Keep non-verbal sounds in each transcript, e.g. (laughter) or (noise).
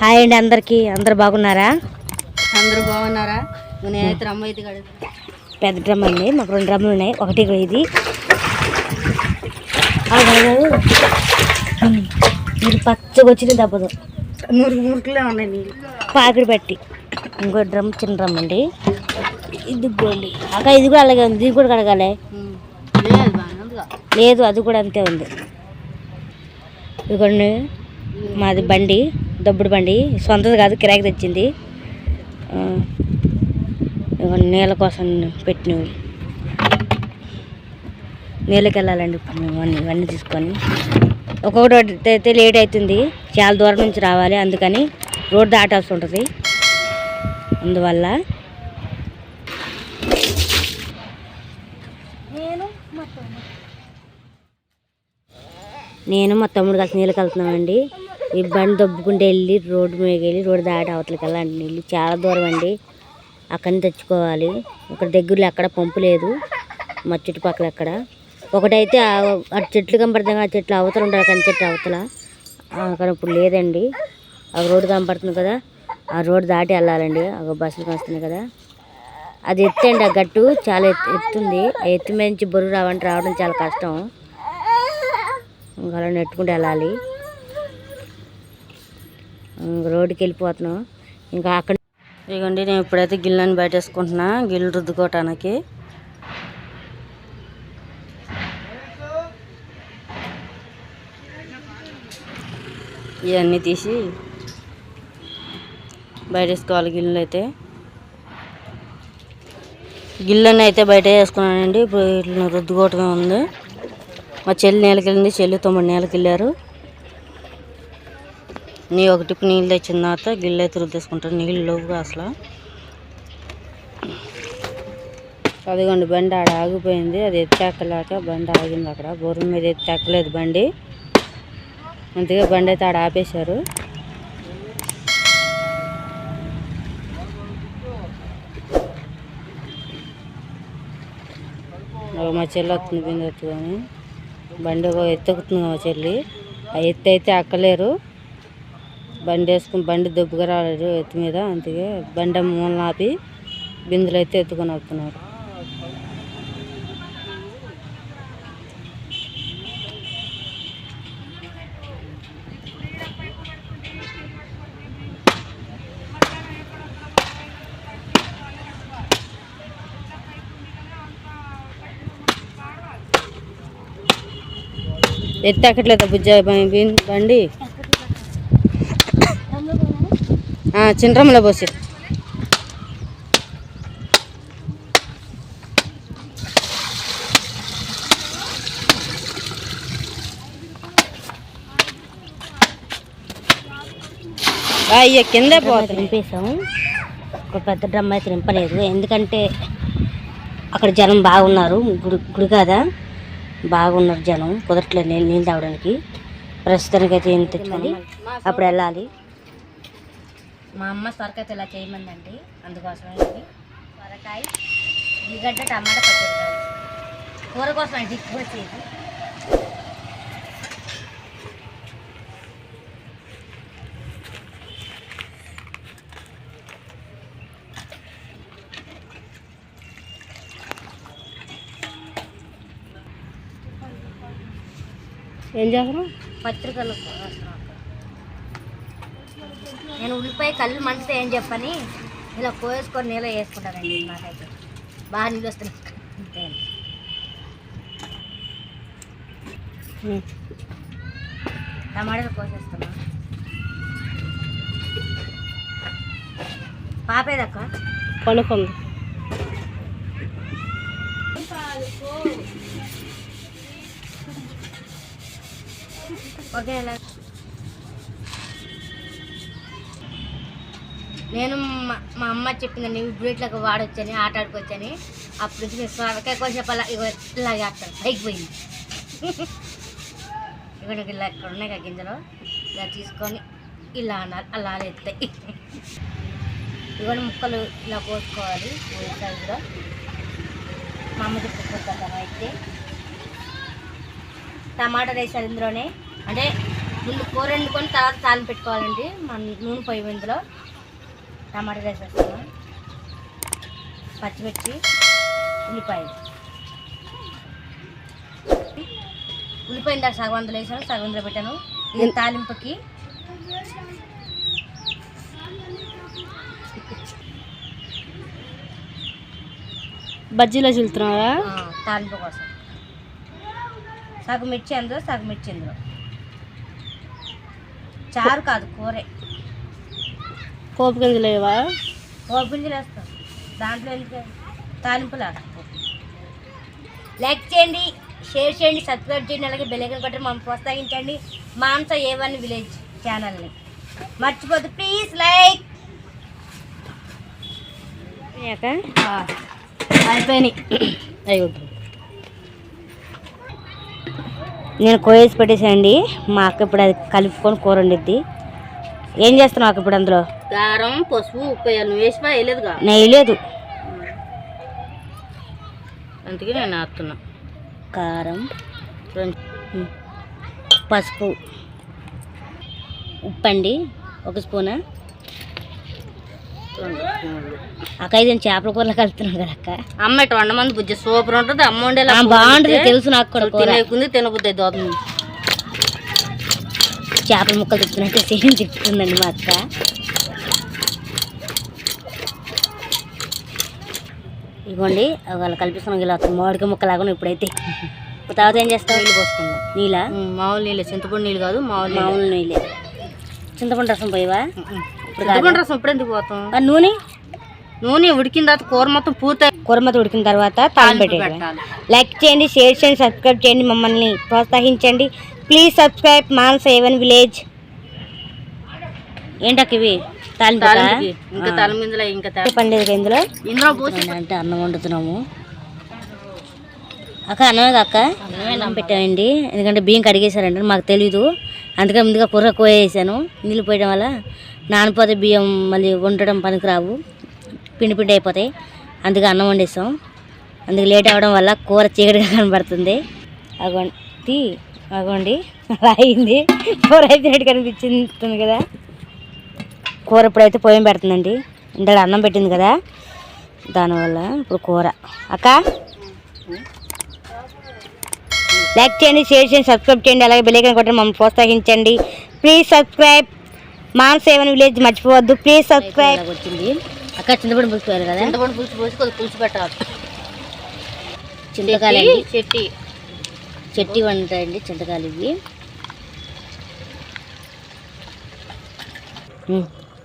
Hi అండి అందరికీ. అందరు బాగున్నారా? అందరూ బాగున్నారా? నేనైతే అమ్మ అయితే కడుగు పెద్ద డ్రమ్ అండి. మాకు రెండు డ్రమ్లు ఉన్నాయి. ఒకటి ఇది. మీరు పచ్చగా వచ్చింది తప్పదు మురుగు మురుకులే ఉన్నాయి నీళ్ళు. పాకిడి పెట్టి. ఇంకో డ్రమ్ చిన్న డ్రమ్ అండి. ఇది గోండి అక్క ఇది కూడా అలాగే ఉంది. ఇది కూడా కడగాలి. లేదు అది కూడా అంతే ఉంది. ఇదిగోండి. మాది బండి. దబ్బుడు బండి సొంతది కాదు కిరాయికి తెచ్చింది. నీళ్ళ కోసం పెట్టినవి. నీళ్ళకి వెళ్ళాలండి ఇప్పుడు మేము అన్నీ ఇవన్నీ తీసుకొని. ఒక్కొక్కటి అయితే లేట్ అవుతుంది. చాలా దూరం నుంచి రావాలి అందుకని రోడ్ దాటాల్సి ఉంటుంది. అందువల్ల నేను మా తమ్ముడు. కలిసి నీళ్ళకి వెళ్తున్నామండి ఈ బండి దొబ్బుకుంటూ వెళ్ళి రోడ్డు మీద వెళ్ళి రోడ్డు దాటి అవతలకి వెళ్ళండి నీళ్ళు చాలా దూరం అండి. అక్కడిని తెచ్చుకోవాలి. ఇక్కడ దగ్గరలో ఎక్కడ పంపు లేదు. మా చుట్టుపక్కల ఎక్కడ. ఒకటైతే ఆ- చెట్లు కనపడుతుంది ఆ చెట్లు అవతల ఉండాలి కానీ చెట్టు అవతల. అక్కడ ఇప్పుడు లేదండి. ఆ రోడ్డు కనపడుతుంది కదా. ఆ రోడ్డు దాటి వెళ్ళాలండి. ఆ బస్సులు వస్తున్నాయి కదా. అది ఎత్తండి ఆ గట్టు చాలా ఎత్తు ఎత్తుంది. ఆ ఎత్తు మీద నుంచి బరువు రావంటే రావడం చాలా కష్టం. ఇంకా అలా నెట్టుకుంటూ వెళ్ళాలి. రోడ్డుకి వెళ్ళిపోతున్నాం ఇంకా అక్కడ ఇదిగోండి నేను ఇప్పుడైతే గిల్లని బయటేసుకుంటున్నా గిల్లు రుద్దుకోవటానికి ఇవన్నీ తీసి బయటేసుకోవాలి గిల్లు అయితే గిల్లని అయితే బయట వేసుకున్నానండి. ఇప్పుడు రుద్దుకోవటమే ఉంది. మా చెల్లి నేలకెళ్ళింది చెల్లి తొమ్మిది నేలకెళ్ళారు. నీ ఒక టిప్పు నీళ్ళు తెచ్చిన తర్వాత గిన్నెలు అయితే రుద్దేసుకుంటారు. నీళ్ళు లేవు అసలు. అదిగోండి బండి ఆడ ఆగిపోయింది. అది ఎత్తెక్కలేక బండి ఆగింది అక్కడ. బొర్రు మీద ఎత్తెక్కలేదు బండి. అందుకే బండి అయితే ఆడ ఆపేశారు. మా చెల్లి వస్తుంది బిందె ఎత్తుకొని బండి ఒక ఎత్తుకుతుంది మా చెల్లి. ఆ ఎత్తు అయితే అక్కలేరు బండి వేసుకుని బండి దుబ్బుగా రాలేదు ఎత్తు మీద అందుకే బండి మూలన ఆపి బిందులు అయితే ఎత్తుకొని వస్తున్నారు. ఎత్తి ఎక్కట్లేదా బుజ్జ బండి? ఆ, చిండ్రమ్మలో పోసి. అయ్యో కిందే నింపేసాము ఒక పెద్ద డ్రమ్ అయితే నింపలేదు ఎందుకంటే అక్కడ జనం బాగున్నారు. గుడి గుడి కదా? బాగున్నారు జనం. కుదరట్లేదు నీళ్ళు నీళ్ళు తాగడానికి. ప్రస్తుతానికి అయితే ఏం తెచ్చుకోండి. అప్పుడు వెళ్ళాలి. మా అమ్మ సొరకాయ ఇలా చేయమందండి. అందుకోసమే ఇది. సొరకాయ ఉల్లిగడ్డ టమాటా పచ్చడి కూర కోసం అండి ఎక్కువ వచ్చేది ఏం చేస్తాను పత్రికలు నేను ఉల్లిపాయ కళ్ళు మంచితే ఏం చెప్పని ఇలా కోసుకొని నీళ్ళ వేసుకుంటానండి నాకైతే. బాగా నీళ్ళు వస్తున్నాయి. అంతే. టమాటాలు కోసేస్తున్నా. పాపేదక్క? పనుకుంది. ఓకే నేను మా మా అమ్మ చెప్పిందండి ఇప్పుడు ఇట్లా వాడొచ్చని ఆట ఆడుకోవచ్చని. అప్పుడు నుంచి నేను సొరకాయ కొంచెం అలా ఇగో ఇలా చేస్తాను. పైకి పోయింది. ఇక్కడ ఇలా ఇక్కడ ఉన్నాయి కదా గింజలు? ఇలా తీసుకొని ఇలా అనాలి అలా ఎత్తాయి ఇవన్నీ ముక్కలు ఇలా కోసుకోవాలి సైజులో మా అమ్మ చెప్పుకుంటాం అయితే. టమాటా వేసారు ఇందులోనే. అంటే ముందు కూర వండుకొని తర్వాత తాళం పెట్టుకోవాలండి. మన నూనె పొయ్యి ఇందులో. టమాటా వేసేస్తాను పచ్చిమిర్చి ఉల్లిపాయలు ఉల్లిపాయ ఇందాక సగం వందలు వేసాను సగం వందలు పెట్టాను. ఇది తాలింపుకి బజ్జీలో చిల్లుతున్నావా? తాలింపు కోసం. సగం మిర్చి అందులో సగం మిర్చి ఇందులో. చారు కాదు కూరే. పోపు గింజలు లేవా పోపు గింజలు వేస్తాం దాంట్లో ఎందుకు తాలింపులా? లైక్ చేయండి షేర్ చేయండి సబ్స్క్రైబ్ చేయండి అలాగే బెల్లైకన్ కొట్టి మమ్మల్ని ప్రోత్సహించండి. మాంస ఏ వన్ విలేజ్ ఛానల్ని. మర్చిపోద్దు ప్లీజ్ లైక్. అయిపోయినాయి. అయ్యో. నేను కోయేసి పెట్టేసానండి మా అక్క ఇప్పుడు అది కలుపుకొని కూర వండిద్ది. ఏం చేస్తున్నావు ఇప్పుడు అందులో? కారం పసుపు ఉప్పు నువ్వు వేసిపా వేయలేదుగా? నెయ్యి లేదు అందుకే నేను వేస్తున్నా. కారం పసుపు ఉప్పు అండి ఒక స్పూనా. అక్క ఇది నేను చేపల కూరలో కలుపుతున్నాను కదా అక్క. అమ్మ ఇటు వండమంది బుజ్జి సూపర్ ఉంటుంది. అమ్మ వండేలా ఆ, బాగుంటుంది తెలుసు నాకు కూడా తినేకుంది తినబుద్ది అవుతుంది. చేపల ముక్కలు తిప్పుతున్నట్టు సేమ్ తిప్పుతుందండి మా అక్క. ఇదిగోండి వాళ్ళు కల్పిస్తున్నాం ఇలా మామిడికాయ ముక్క లాగా ఇప్పుడైతే. ఇప్పుడు తర్వాత ఏం చేస్తావు నీళ్ళు పోసుకుందాం. నీళ్ళ మామూలు నీళ్ళు. చింతపండు నీళ్ళు కాదు మామూలు. మామూలు నీళ్ళే. చింతపండు రసం పోయివా. చింతపండు రసం ఇప్పుడు ఎందుకు పోతాం నూనె? నూనె ఉడికిన తర్వాత కూర మొత్తం పూర్తి కూరమత ఉడికిన తర్వాత తాళం పెట్టాలి. లైక్ చేయండి షేర్ చేయండి సబ్స్క్రైబ్ చేయండి మమ్మల్ని ప్రోత్సహించండి. ప్లీజ్ సబ్స్క్రైబ్ మాన్ సేవన్ విలేజ్ ఏంటక్క ఇవి. ఇంకా ఇంకా ఇందులో. అంటే అన్నం వండుతున్నాము. అక్క అన్నమే అక్క? అన్నం పెట్టామండి. ఎందుకంటే బియ్యం కడిగేశారండి మాకు తెలీదు. అందుకే ముందుగా కూర కోయేసాను. నీళ్ళు పోయడం వల్ల నానిపోతే బియ్యం మళ్ళీ వండడం పనికిరావు. పిండి పిండి అయిపోతాయి. అందుకే అన్నం వండేసాం. అందుకే లేట్ అవ్వడం వల్ల కూర చీకటిగా కనబడుతుంది. అగోండి అగోండి అలా అయింది. కూర అయిపోయినట్టు కనిపించింది కదా. కూర ఇప్పుడైతే పొయ్యం పెడుతుందండి. ఇందాక అన్నం పెట్టింది కదా. దానివల్ల ఇప్పుడు కూర. అక్క? లైక్ చేయండి షేర్ చేయండి సబ్స్క్రైబ్ చేయండి. అలాగే బెల్లైకన్ కొట్టి మమ్మల్ని ప్రోత్సహించండి. ప్లీజ్ సబ్స్క్రైబ్ మాన్ సేవన్ విలేజ్ మర్చిపోవద్దు. ప్లీజ్ సబ్స్క్రైబ్ వచ్చింది అక్క చింతపండు పులుసు కదా. చింతపండు పులుసు పోసి కొద్దిగా పులుసు పెట్టాలి. చింతకాయలు చెట్టి- చెట్టి వండుతాయండి చింతకాయలు ఇవి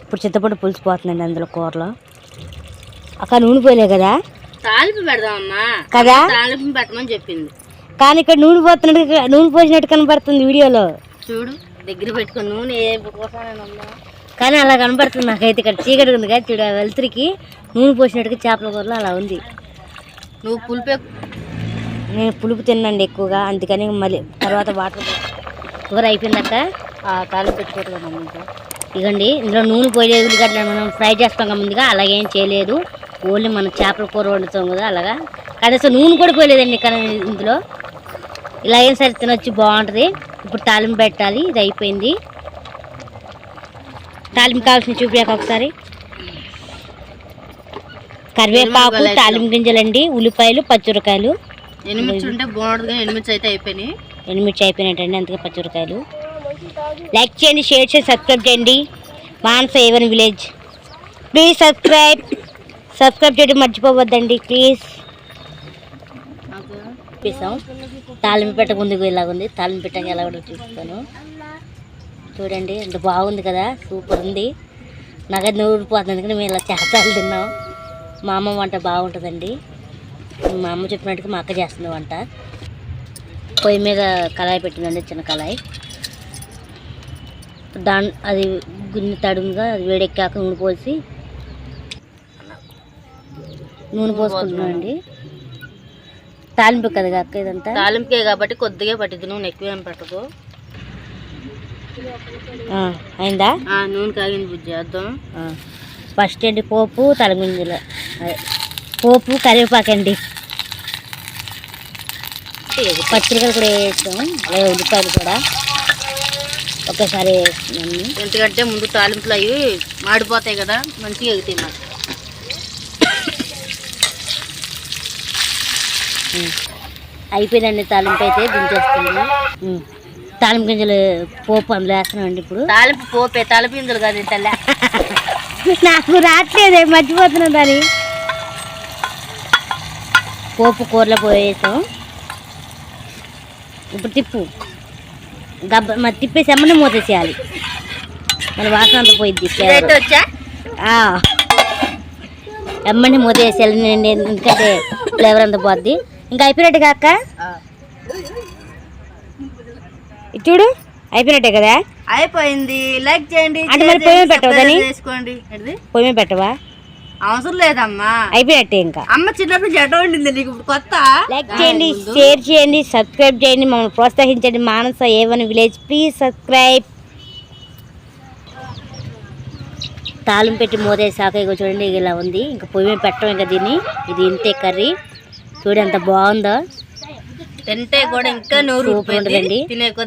ఇప్పుడు చింతపండు పులుసు పోతుందండి అందులో కూరలో. అక్క నూనె పోయలే కదా? తాలింపు పెడదామమ్మా. కదా? తాలింపు పెట్టమని చెప్పింది. కానీ ఇక్కడ నూనె పోతున్నట్టు నూనె పోసినట్టు కనబడుతుంది వీడియోలో. చూడు దగ్గర పెట్టుకుని నూనె కానీ అలా కనబడుతుంది నాకైతే ఇక్కడ చీకటి ఉంది కదా చూడ వెలుతురికి. నూనె పోసినట్టుగా చేపల కూరలో అలా ఉంది. నువ్వు పులిపే నేను పులుపు తినండి ఎక్కువగా. అందుకని మళ్ళీ తర్వాత వాటర్ కూర అయిపోయిందాక ఆ తాలింపు పెట్టుకోవట్లేదు ఇంకా. ఇగండి ఇందులో నూనె పోయలేదు ఉల్లిగడ్డలు మనం ఫ్రై చేస్తాం కదా ముందుగా అలాగేం చేయలేదు. ఓన్లీ మనం చేపల కూర వండుతాం కదా అలాగా. కనీసం నూనె కూడా పోయలేదండి కానీ ఇందులో. ఇలా ఏం సరే తినొచ్చి బాగుంటుంది. ఇప్పుడు తాలింపు పెట్టాలి ఇది అయిపోయింది. తాలింపు కావాల్సిన చూపించాక ఒకసారి. కరివేపాకు తాలింపు గింజలండి ఉల్లిపాయలు పచ్చిమిరకాయలు ఎనిమిది ఉంటే బాగుంటుంది ఎనిమిది అయితే అయిపోయినాయి. ఎనిమిర్చి అయిపోయినట్టండి అందుకే పచ్చిమిరకాయలు లైక్ చేయండి షేర్ చేయండి సబ్స్క్రైబ్ చేయండి. Manasa A one village please subscribe subscribe చేయడం మర్చిపోవద్దండి ప్లీజ్ చూపిస్తాం. తాలింపు పెట్టక ముందుకు ఇలాగుంది తాలింపు పెట్టక ఎలా కూడా చూపిస్తాను. చూడండి ఎంత బాగుంది కదా సూపర్ ఉంది. నాకైతే నూరిపోతుంది ఎందుకంటే మేము ఇలా చేస్తాలు తిన్నాం. మా అమ్మ వంట బాగుంటుందండి. మా అమ్మ చెప్పినట్టుగా మా అక్క చేస్తుంది వంట పొయ్యి మీద కళాయి పెట్టిందండి చిన్న కళాయి. దాని అది గున్ని తడుముగా అది వేడెక్కాక నూనె పోసి నూనె పోసుకుంటున్నామండి. తాలింపు కదా అక్క ఇదంతా? తాలింపుకే కాబట్టి కొద్దిగా పట్టింది నూనె ఎక్కువ ఏం పట్టదు. అయిందా? నూనె కాగింది బుజ్జి చేద్దాం ఫస్ట్ అండి పోపు తలమింజలు అదే. పోపు కరివేపాకండి పచ్చిమిరకాయలు కూడా వేసాం. అలాగే ఉల్లిపాయలు కూడా. ఒక్కసారి వేస్తున్నాను ఎందుకంటే ముందు తాలింపులు అవి మాడిపోతాయి కదా మంచిగా ఎగుతాయి మాకు. అయిపోయిందండి తాలింపు అయితే దించేస్తుంది. తాలింపు గింజలు పోపు అందులో వేస్తున్నామండి ఇప్పుడు. తాలింపు పోపే తాలింపు ఇందులు కాదు తల్ల (laughs) నాకు రావట్లేదే మర్చిపోతున్నా దాన్ని పోపు కూరలో పోయేసాం. ఇప్పుడు తిప్పు. గబ్బ మరి తిప్పేసి అమ్మనే మూతేసేయాలి మన వాసన అంతా వచ్చా? ఎమ్మని మూతేసేయాలి నేను ఎందుకంటే ఫ్లేవర్ అంతా పోద్ది. ఇంకా అయిపోయినట్టు కాక చూడు అయిపోయినట్టే కదా? అయిపోయింది. లైక్ చేయండి అంటే మరి పొయ్యి ఏంటిది? పొయ్యి పెట్టవా? అవసరం లేదమ్మా. అయిపోయినట్టే ఇంకా. అమ్మ చిన్నప్పుడు జట ఉండింది నీకు ఇప్పుడు కొత్త? లైక్ చేయండి షేర్ చేయండి సబ్స్క్రైబ్ చేయండి మమ్మల్ని ప్రోత్సహించండి. Manasa A one village please subscribe తాళం పెట్టి మోదేసాక ఇక చూడండి ఇలా ఉంది. ఇంకా పొయ్యి మీద పెట్టం ఇంకా దీన్ని. ఇది ఇంతే కర్రీ. చూడు ఎంత బాగుందో. తింటే కూడా ఇంకా నోరు. ఉంటుందండి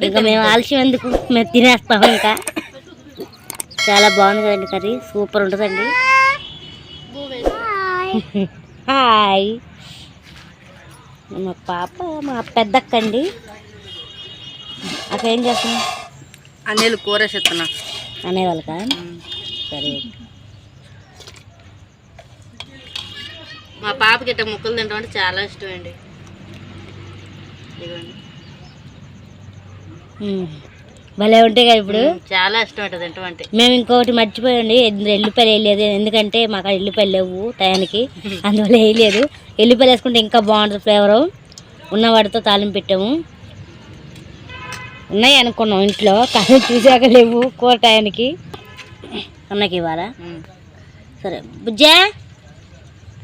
ఇంకా మేము ఆలస్యం ఎందుకు? మేము తినేస్తాం ఇంకా. చాలా బాగుంది కదండి కర్రీ. సూపర్ ఉంటుందండి. హాయ్. మా పాప మా పెద్దక్క అండి అక్కడ ఏం చేస్తున్నాం అన్నీళ్ళు కూర చెత్తనా అనేవాళ్ళక సరే. మా పాపకి ఇట్ట ముక్కలు తింటాం అంటే చాలా ఇష్టం అండి ఇదిగోండి. భలే ఉంటాయి కదా ఇప్పుడు. చాలా ఇష్టం అంటే మేము ఇంకొకటి మర్చిపోయండి ఇందులో ఎల్లిపాయలు వేయలేదు? ఎందుకంటే మాకు ఎల్లిపాయలు లేవు టయానికి. అందువల్ల వేయలేదు. ఎల్లిపాయలు వేసుకుంటే ఇంకా బాగుంటుంది ఫ్లేవరు ఉన్న వాటితో తాలింపు పెట్టాము. ఉన్నాయి అనుకున్నాం ఇంట్లో కానీ చూసాక లేవు కూర టయానికి. అన్నకి ఇవ్వాలా. సరే. బుజ్జా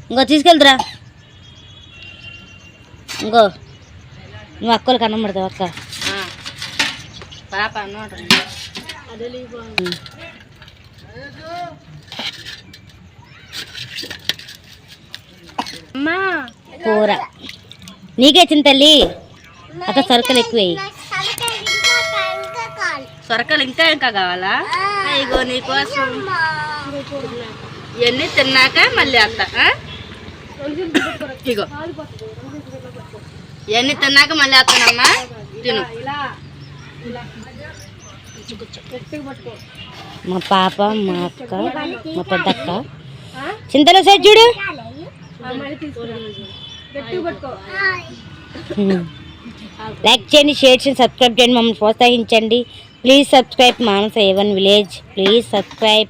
ఇంకో తీసుకెళ్తురా. ఇంకో. నువ్వు అక్కలకి అన్నం పడతావు అక్క. పాప అన్నమాట అమ్మా కూర. నీకే చిన్న తల్లి. అక్క సరుకులు ఎక్కువ. సొరకలు ఇంకా ఇంకా కావాలా? ఇగో నీకోసం ఇవన్నీ తిన్నాక మళ్ళీ అత్త ఇగో. ఇవన్నీ తిన్నాక మళ్ళీ అత్తనమ్మా. తిను. మా పాప మా అక్క మా పెద్ద అక్క చింతలో సైడ్ చూడు. లైక్ చేయండి షేర్ చేయండి సబ్స్క్రైబ్ చేయండి మమ్మల్ని ప్రోత్సహించండి. Please subscribe Manasa A one village. Please subscribe.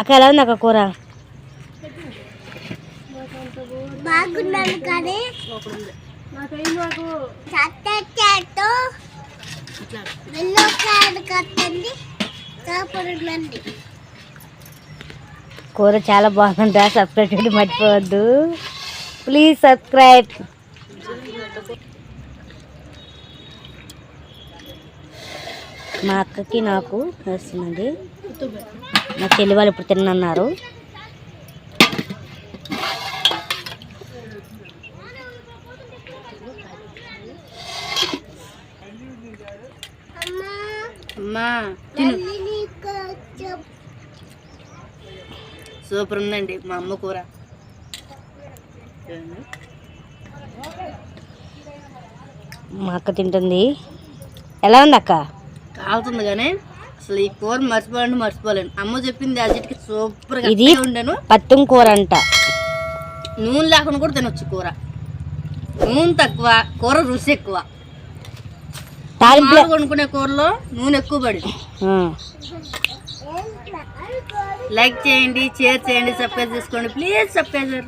అక్క ఎలా ఉంది అక్క కూర? బాగున్నాను కానీ కట్టండి కాపాడండి కూర చాలా బాగుందా? సబ్స్క్రైబ్ మర్చిపోవద్దు. ప్లీజ్ సబ్స్క్రైబ్ మా అక్కకి నాకు వస్తుందండి మా చెల్లి వాళ్ళు ఇప్పుడు తిన్నన్నారు అమ్మా అమ్మా తిను. సూపర్ ఉందండి మా అమ్మ కూర. మా అక్క తింటుంది. ఎలా ఉంది అక్క? కాలుతుంది కానీ అసలు ఈ కూర మర్చిపోవాలంటే మర్చిపోలేను. అమ్మ చెప్పింది అజిటికి సూపర్గా ఇది ఉండను. పత్తం కూర అంట. నూనె లేకుండా కూడా తినొచ్చు కూర. నూనె తక్కువ కూర రుచి ఎక్కువ. తాలింపు మామూలుగా వండుకునే కూరలో నూనె ఎక్కువ పడి. లైక్ చేయండి షేర్ చేయండి సబ్స్క్రైబ్ చేసుకోండి. Please subscriber